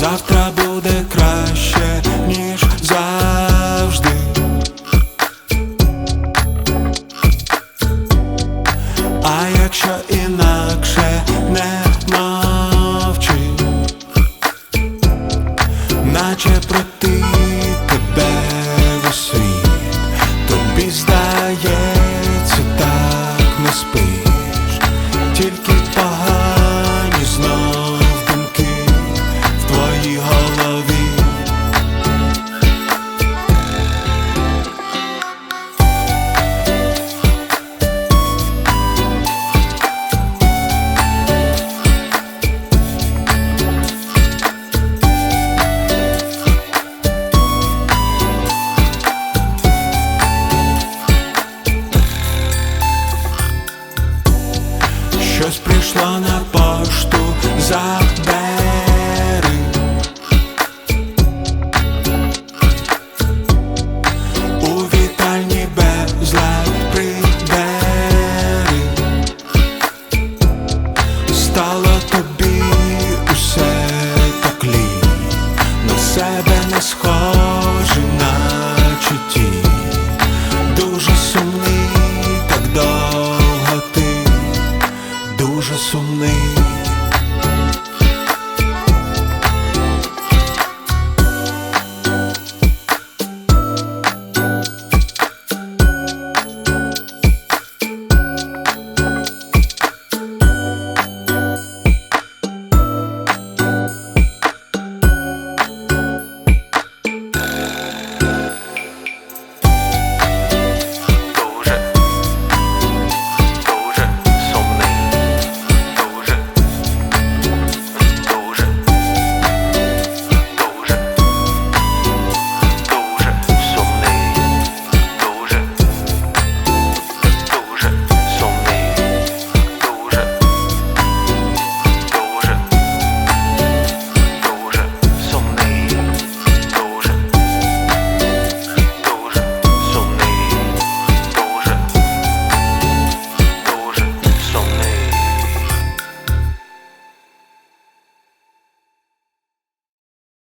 завтра буде краще, ніж завжди. А якщо інакше не мовчи, наче проти. пішла на пошту за. je.